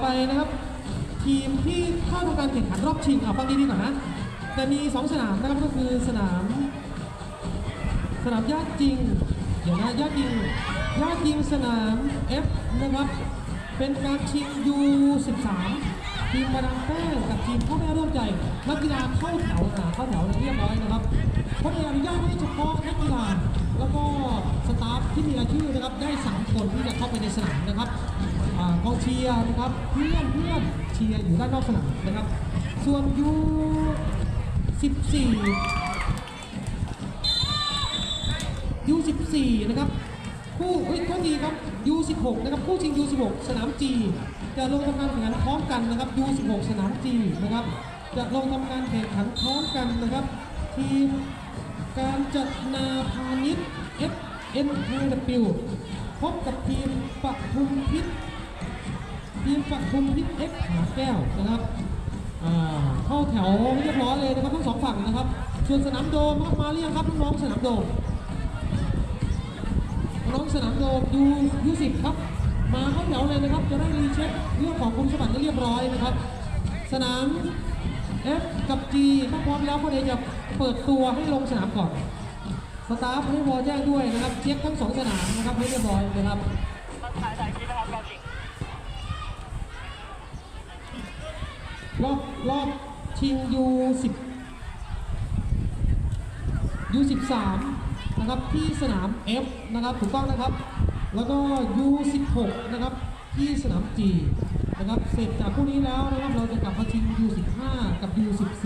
่อไปนะครับ ทีมที่เข้าทำการแข่งขันรอบชิงเอาฟังดีๆก่อนนะแต่มี 2 สนามนะครับก็คือสนาม สนามญาจริงเดี๋ยวนะญาจริงญาจริงสนาม F นะครับ เป็นการชิง U13 ทีมมาดามแป้งกับทีมพ่อแม่ร่วมใจนักกีฬาเข้าแถวอ่าเข้าแถวเรียบร้อยนะครับเพราะในอนุญาตให้เฉพาะนักกีฬาแล้วก็ สตาฟที่มีรายชื่อนะครับได้3คนที่จะเข้าไปในสนามนะครับกองเชียร์นะครับเพื่อนเพื่อนเชียร์อยู่ด้านนอกสนามนะครับ ส่วน U14 U14 นะครับคู่เอ้ยโทษทีครับ U16 นะครับคู่ชิง U16 สนาม G จะลงทำการแข่งขันพร้อมกันนะครับ U16 สนาม G นะครับ จะลงทำการแข่งขันพร้อมกันนะครับ ทีมการจัดนาพาณิชย์ NKW พบกับทีมปทุมพิษทีมปทุมพิษ X หาแก้วนะครับเข้าแถวเรียบร้อยเลยนะครับทั้งสองฝั่งนะครับ ส่วนสนามโดมครับมาเรียงครับน้องสนามโดมน้องสนามโดมยูยูสิบครับ มาเข้าแถวเลยนะครับ จะได้รีเช็คเรื่องของคุณสมบัติให้เรียบร้อยนะครับ สนาม F กับ G ถ้าพร้อมแล้วคนเอกจะเปิดตัวให้ลงสนามก่อน สตาฟให้วอแจ้งด้วยนะครับเช็คทั้งสองสนามนะครับให้เรียบร้อยนะครับรับรอบจริงรอบรอบชิง U10 U13 นะครับที่สนาม F นะครับถูกต้องนะครับ แล้วก็ U16 นะครับที่สนาม G นะครับเสร็จจากคู่นี้แล้วนะครับเราจะกลับมาชิง U15 กับ U14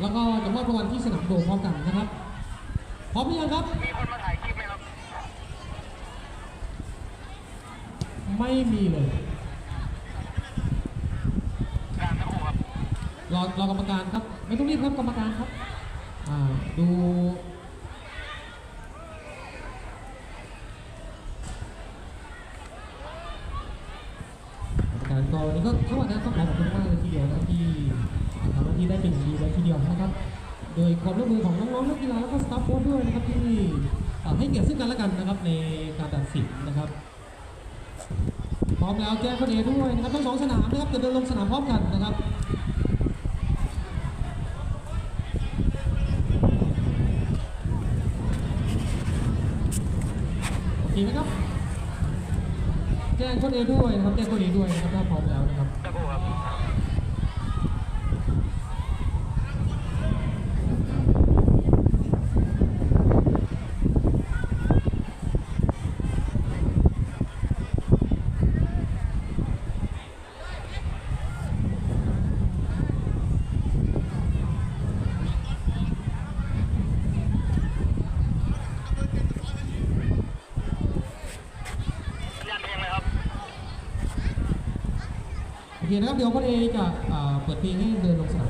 แล้วก็จะมอบรางวัลที่สนามโดมพร้อมกันนะครับ พร้อมหรือยังครับ มีคนมาถ่ายคลิปไหมครับ ไม่มีเลยกางสักครู่ครับ รอรอกรรมการครับ ไม่ต้องรีบครับกรรมการครับอ่าดูกรรมการก็วันนี้ก็ทั้งหมดนะต้องขอขอบคุณมากเลยทีเดียวนะที่ ทำหน้าที่ได้เป็นอย่างดีเลยทีเดียวนะครับ โดยความร่วมมือของน้องๆนักกีฬาแล้วก็สตาฟโค้ชด้วยนะครับที่ให้เกียรติซึ่งกันและกันนะครับในการตัดสินนะครับ พร้อมแล้วแจ้งคนเอด้วยนะครับทั้งสองสนามนะครับจะเดินลงสนามพร้อมกันนะครับโอเคไหมครับ แจ้งคนเอด้วยนะครับแจ้งคนเอด้วยนะครับถ้าพร้อมแล้วนะครับ สักครู่ครับ สัญญาณเพลงเลยครับ โอ เคนะครับ เดี๋ยวคนเอจะเปิดเพลงให้เดินลงสนาม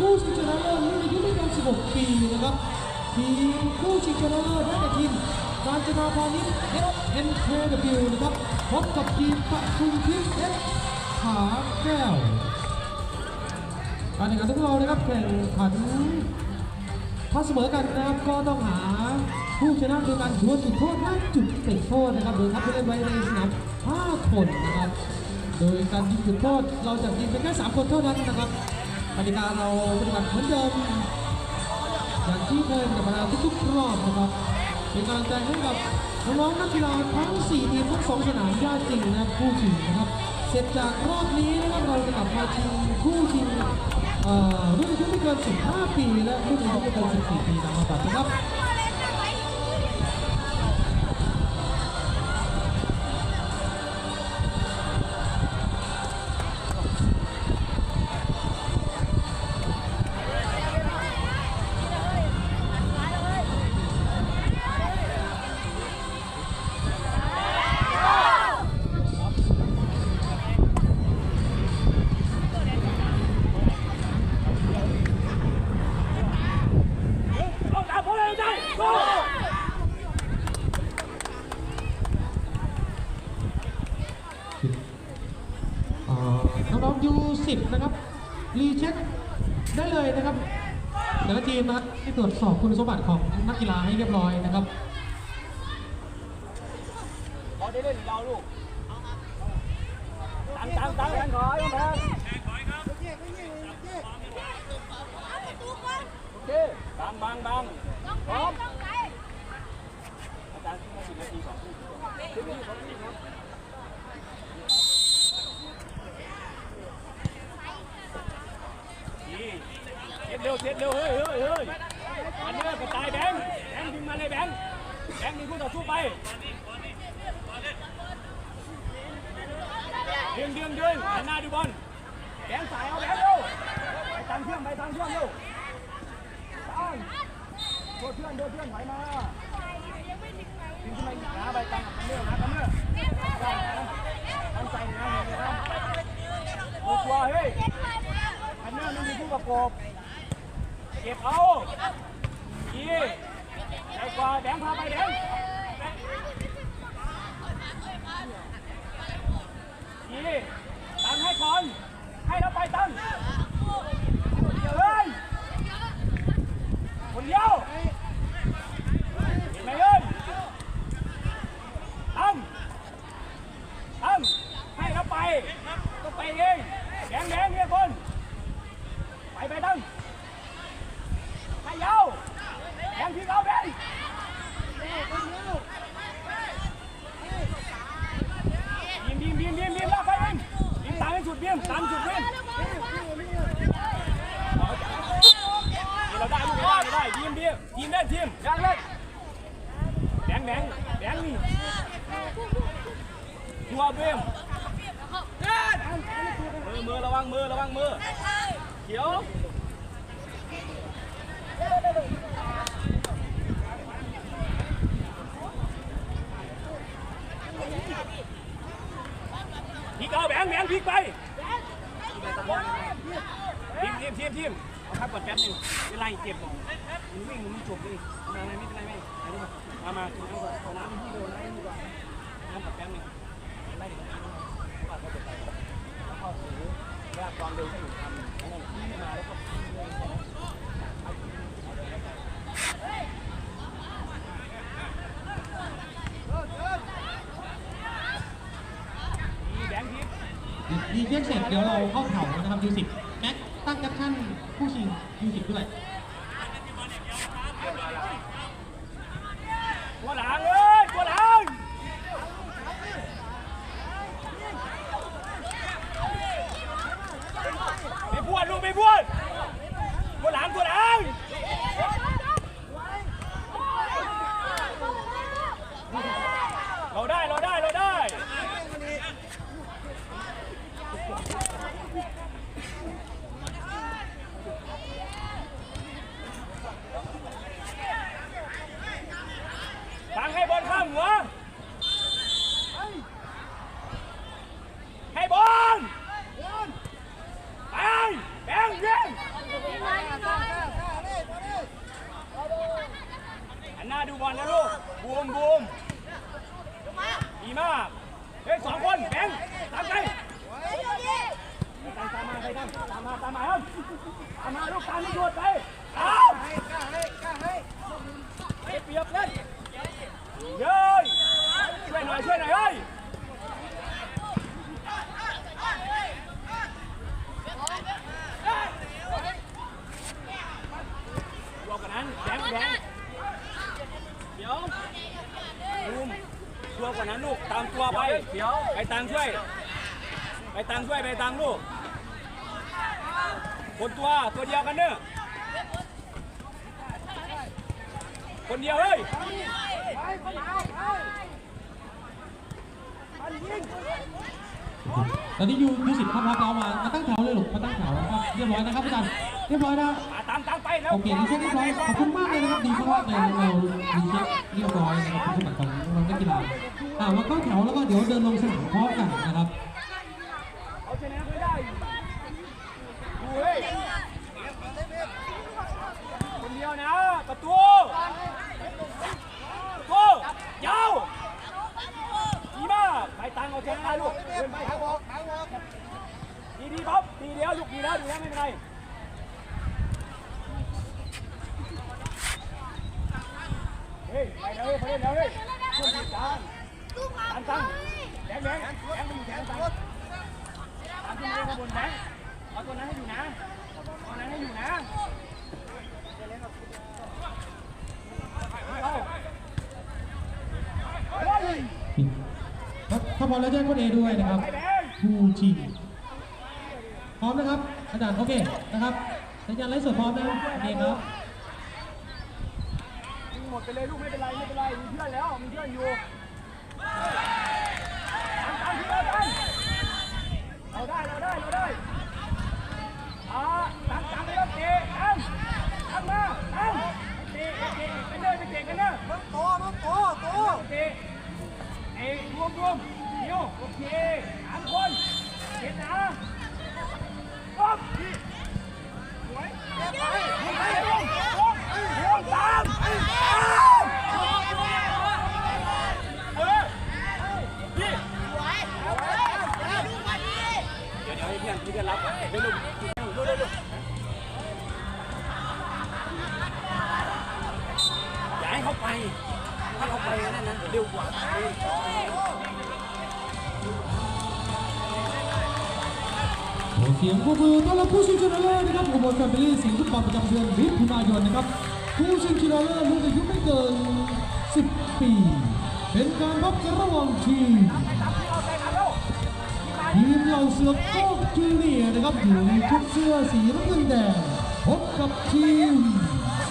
ข่งขันผู้ชิงชนะเลิศรุ่นอายุไม่เกิน16 ปีนะครับทีมผู้ชิงชนะเลิศได้แก่ทีมการจนาพาณิชย์ SNKW นะครับพบกับทีมปทุมพิษ S ขาแก้วการแข่งขันของเรานะครับแข่งขันถ้าเสมอกันนะครับก็ต้องหาผู้ชนะโดยการดวลจุดโทษและจุดติดโทษนะครับโดยทัพผู้เล่นไว้ในสนาม5คนนะครับ โดยการยิงจุดโทษเราจะยิงเป็นแค่3คนเท่านั้นนะครับ ติกาเราปฏิบัติเหมือนเดิมอย่างที่เคยกับมาทุกๆรอบนะครับเป็นกำลังใจให้กับน้องนักกีฬาทั้ง 4 ทีมทั้ง 2 สนามย่าจริงนะครับคู่ชิงนะครับ เสร็จจากรอบนี้นะครับเราจะกลับมาชิงคู่ชิงรุ่นอายุไม่เกิน 15 ปี และรุ่นอายุไม่เกิน 14 ปีตามลำดับนะครับ ตรวจสอบคุณสมบัติของนักกีฬาให้เรียบร้อยนะครับขอได้เล่นเราลูกตังตังตังกันขอยังแพงโอเคบังบังบังพร้อมอาจารย์ที่มาสิบนาทีสองทีสิบนาทีสองทีครับเร็วเร็วเฮ้ย ต่อสู้ไปดึงดึงดึงหันหน้าดูบอลแบงสายเอาแบงเร็วไปตามเพื่อนไปตามเพื่อนเร็วตามโดนเพื่อนโดนเพื่อนไหวมาดึงขึ้นมาอีกนะไปตามกับกันเนื่อนะกันเนื่อตั้งใจนะเห็นไหมครับโอ้ตัวเฮ้ยกันเนื่อมันมีผู้ประกอบเก็บเอาอีใจกว่าแบงค์พาไปแบงค์ ดีตั้งให้ก่อน ให้แล้วไปตั้งเดี๋ยวเลยคนเดียวเห็นไหมเอ้ยตั้งตั้งให้แล้วไปต้องไปเองแดงแดงเนี่ยคนไปไปตั้งให้ยาวแดงที่เราแดง บีมบีมบีมบีมบีมลากไปบีมบีมตามให้สุดบีมตามสุดบีมเราได้ลูกเราได้เราได้บีมบีมทีมเล่นทีมยังเล่นแบงแบงแบงนี่ทัวบีมมือมือระวังมือระวังมือเขียวพลิกเอาแบงแบงพลิกไปทีมทีมทีมทีมเอาครับก่อนแป๊บนึง เวลาเจ็บมันวิ่งมันจบเลยมาไม่เป็นไรไม่มามาถึงน้ำก่อนขอน้ำที่โดนน้ำดีกว่าน้ำกับแป๊บนึงไล่เดี๋ยวน้ำว่าเขาจะไปเข้าหูยากความเร็วที่อยู่ทำนั่นที่มาแล้วก็แบงค์พลิกดีเช็คเสร็จเดี๋ยวเราเข้าแถวนะครับยูสิบแม็กตั้งแคปชั่นผู้ชิงยูสิบด้วย ตัวหลังเลยตัวหลังไม่พวดลูกไม่พวดตัวหลังตัวหลังเราได้เราได้เราได้ฟังให้บอลข้ามหัว ให้บอลไปแบงเวียนหันหน้าดูบอลนะลูก บูมบูมดีมาก เฮ้ยสองคนแบงตามไป Hey, ใครตั้งตามมาตามมาครับตามมา ลูกตามไม่หยุดไปตามเปรียบเล่นเย้ยช่วยหน่อยช่วยหน่อยเฮ้ยรวมกันนั้นแบงค์แบงค์เดี๋ยวรวมรวมกันนั้นลูกตามตัวไปเดี๋ยวไปตังช่วย ไปตังช่วยไปตังลูก คนตัวตัวเดียวกันเนอะคนเดียวเฮ้ย ตอนนี้ยูยูสิบครับพร้อมเรามามาตั้งแถวเลยลูกมาตั้งแถวครับเรียบร้อยนะครับอาจารย์เรี ยบร้อยนะมาตามตามไปแล้วโอเคดีเช็คเรียบร้อยขอบคุณมากเลยนะครับดีมากๆเลยเราดีเช็คเรียบร้อยนะครับผู้สมัครของน้องนักกีฬาอ่ามาเข้าแถวแล้วก็เดี๋ยวเดินลงสนามพร้อมกันนะครับเอาชนะไม่ได้ดูเฮ้ยคนเดียวนะประตูประตูยาวดีมากไปตังเอาชนะได้ลูกเดินไปทางบอกทางบอกดีดีป๊อปดีเดียวลูกดีแล้วดีแล้วไม่เป็นไร ฮ้ยไปแล้วเฮ้ยไปแล้วเฮ้ยช่วยดีจังตังตังแบงแบงค์แบงไปอยู่แขนตังตังขึ้นไปข้างบนแบงเอาตัวนั้นให้อยู่นะเอาตัวนั้นให้อยู่นะเอาเฮ้ยครับถ้าพร้อมแล้วแจ้งคนเอด้วยนะครับผู้ชิงพร้อมนะครับอาจารย์โอเคนะครับสัญญาณไลฟ์สดพร้อมนะโอเครับ หมดไปเลยลูกไม่เป็นไรไม่เป็นไรมีเพื่อนแล้วมีเพื่อนอยู่เราตังเราได้เราได้เราได้อ่าตังตังไปแล้วเตะตังตังมาตังเตะเตะกันเนอไปเตะกันนอมึงโตมึงโตโตเตะเอ้รวมรวมเดี๋ยวโอเคสามคนเห็นนะปุ๊บสวยไปไปลงลงลงตามเออพี่เดี๋ยวเก่อนไม่ลุกลุกลุกลุก อย่าให้เขาไป ถ้าเขาไปนั่นนะเร็วกว่าขอเสียงปรบมือต้อนรับผู้ชิงชนะเลิศนะครับอุบลแฟมิลี่สิงห์ฟุตบอลประจำเดือนมิถุนายนนะครับ ผู้ชิงชนะเลิศรุ่นอายุไม่เกิน 10 ปี เป็นการพบกันระหว่างทีมทีมเหล่าเสือโคกจูเนียนะครับอยู่ในชุดเสื้อสีน้ำเงินแดงพบกับทีม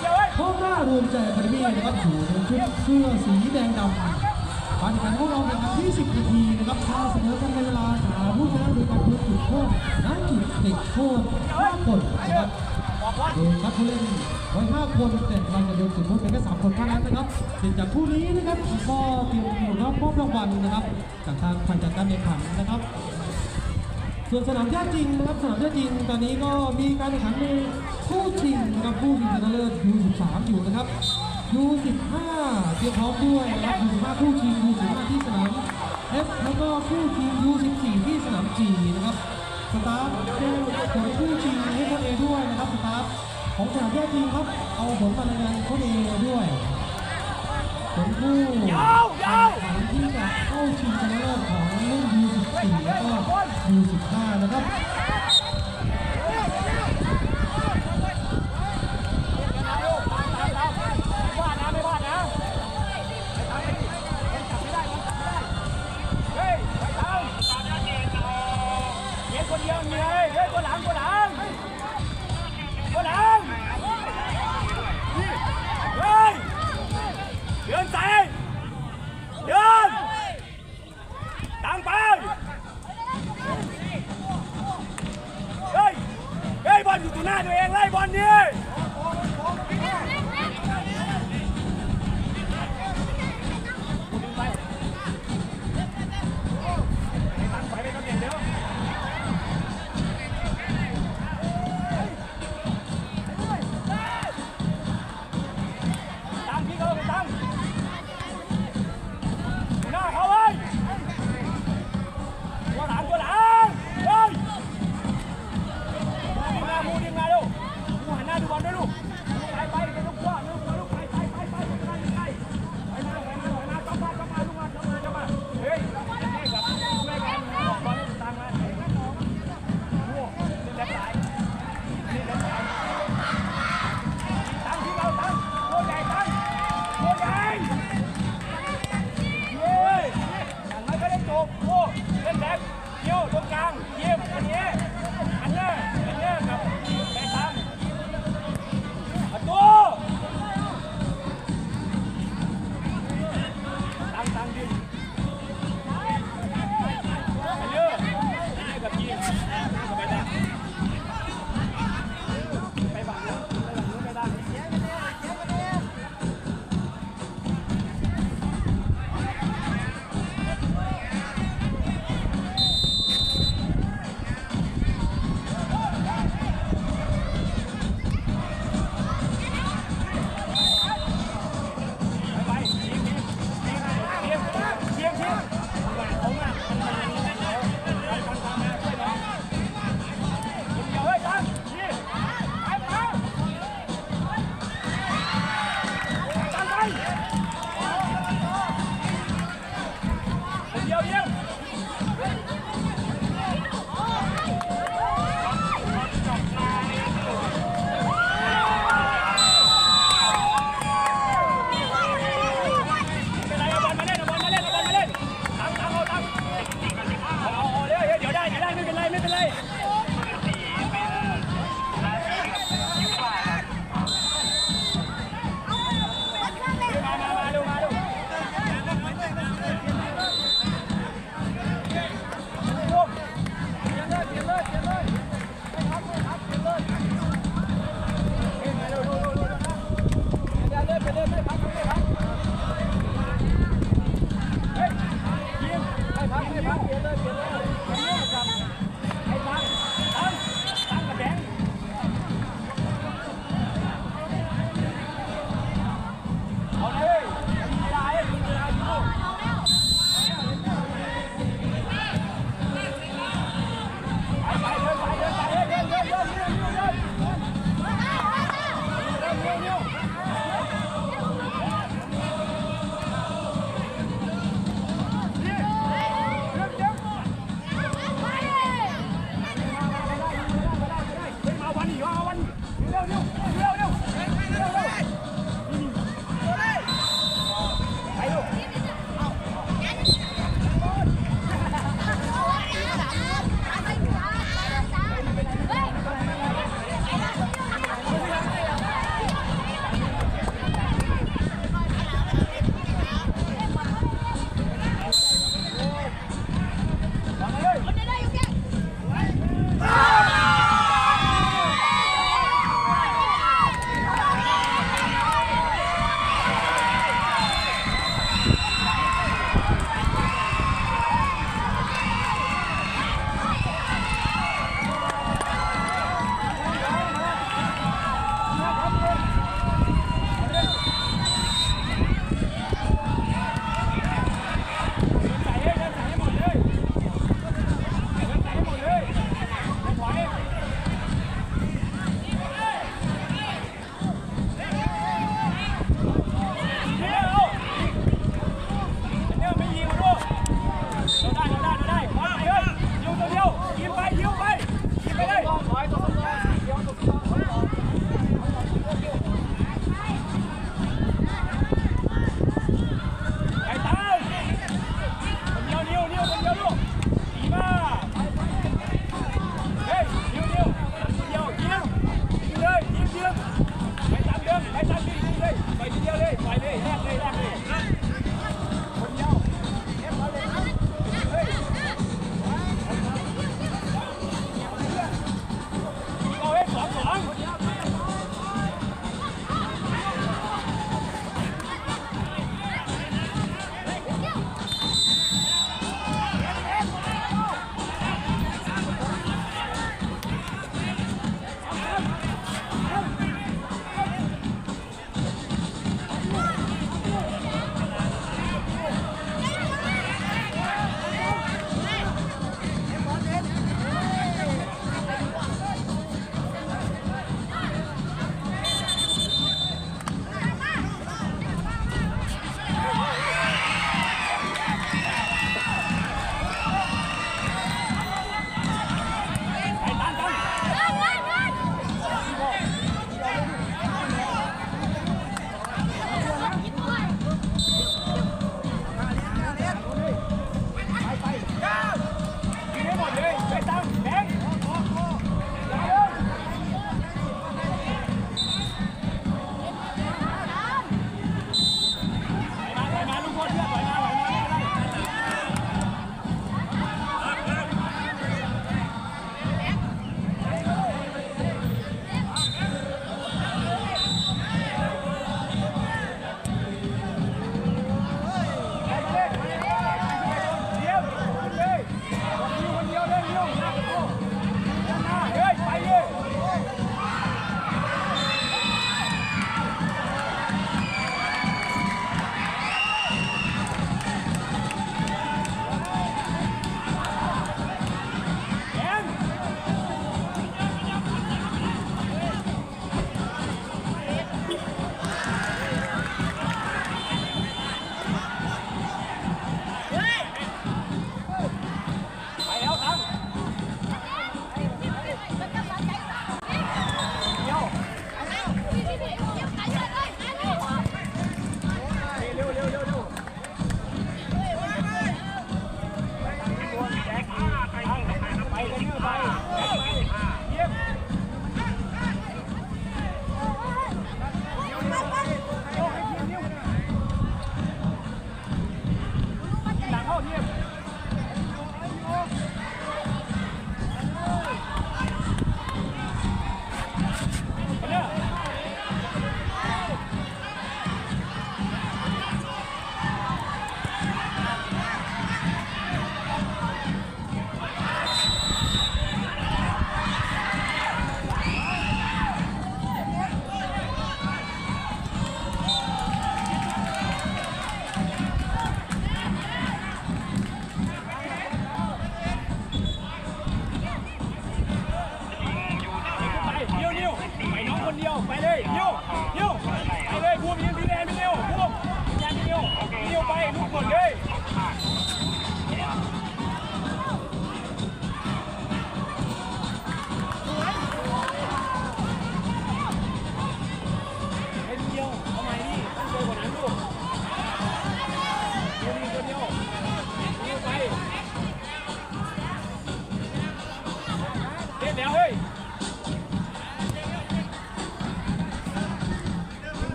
เดี๋ยวเฮ้อหน้ารวมใจอะคาเดมี่นะครับอยู่ในชุดเสื้อสีแดงดำการแข่งขันของเราแข่งขันที่10นาทีนะครับชาเสมอกันในเวลาหาผู้ชนะโดยการเพิ่มจุดโทษนักจุดเด็กโทษ5คนนะครับ โดยคัดผู้เล่นไว้5คนแต่เราจะโดนจุดโทษเพียงแค่3คนเท่านั้นนะครับเสร็จากคู่นี้นะครับก็เตรียมอยู่รับมอบรางวัลนะครับจากทางฝ่ายจัดการแข่งขันนะครับ ส่วนสนามหญ้าจริงนะครับสนามหญ้าจริงตอนนี้ก็มีการแข่งขันในคู่ชิงนะครับคู่ชิงชนะเลิศ U13 อยู่นะครับ U15 เตรียมพร้อมด้วยนะครับ U15 คู่ชิง U15 ที่สนาม F แล้วก็คู่ชิง U14 ที่สนาม G นะครับ สตาฟแจ้งผลคู่ชิงให้คนเอด้วยนะครับสตาร์ทของสนามหญ้าจริงครับ เอาผลมารายงานคนเอด้วยผลคู่ยาวยาวขันที่จะเข้าชิงชนะเลิศของรุ่น U14 แล้วก็ U15 นะครับ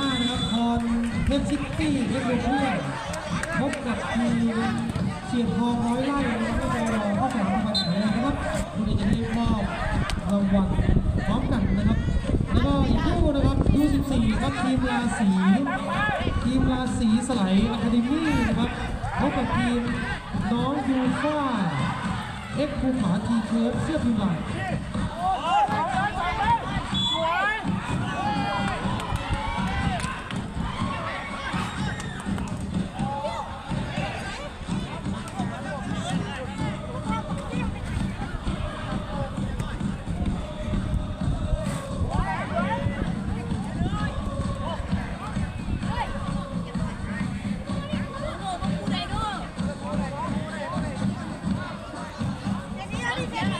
5 นะครับคอนเพชรซิตี้เพชรบุรีพบกับทีมเชียงทองร้อยไร่นะครับก็จะรอเข้าสนามวันนะครับคุณจะได้มอบรางวัลพร้อมกันนะครับ แล้วก็อีกคู่นะครับ U14 ครับทีมราศีทีมราศีสไลด์อะคาเดมี่นะครับพบกับทีมน้องยูฟ่าเอ็กคูหมาทีเคิร์ฟเสื้อพิมพ์ลาย 안녕하세요.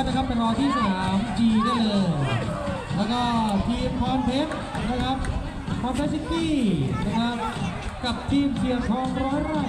ร์ฟนะครับไปรอที่สนามจีได้เลย แล้วก็ทีมพรเพชรนะครับพรเพชรซิตี้นะครับ กับทีมเสียงทองร้อยไร่